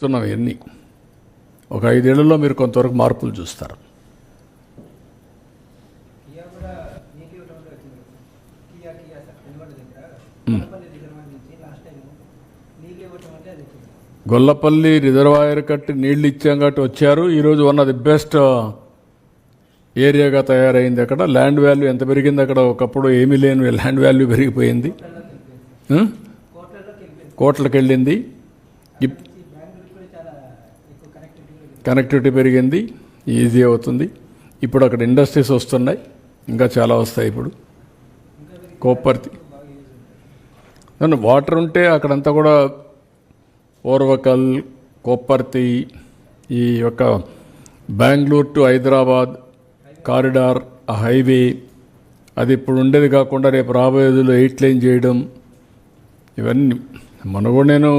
చెప్తున్నాం ఇవన్నీ. ఒక ఐదేళ్ళలో మీరు కొంతవరకు మార్పులు చూస్తారు. నీళ్ళు గొల్లపల్లి రిజర్వాయర్ కట్టి నీళ్ళు ఇచ్చాం కాబట్టి వచ్చారు. ఈరోజు వన్ ఆఫ్ ది బెస్ట్ ఏరియాగా తయారైంది అక్కడ. ల్యాండ్ వాల్యూ ఎంత పెరిగింది అక్కడ? ఒకప్పుడు ఏమీ లేని ల్యాండ్ వాల్యూ పెరిగిపోయింది. కోట్లకు వెళ్ళింది ఇప్- అక్కడి నుంచి బెంగళూరు కూడా చాలా ఎక్కువ కనెక్టివిటీ పెరిగింది ఈజీ అవుతుంది. ఇప్పుడు అక్కడ ఇండస్ట్రీస్ వస్తున్నాయి ఇంకా చాలా వస్తాయి ఇప్పుడు. కోపర్తి వాటర్ ఉంటే అక్కడంతా కూడా ఓర్వకల్ కోపర్తి ఈ యొక్క బెంగళూరు టు హైదరాబాద్ కారిడార్ ఆ హైవే అది ఇప్పుడు ఉండేది కాకుండా రేపు రాబోయేదిలో ఎయిట్ లైన్ చేయడం ఇవన్నీ. మన కూడా నేను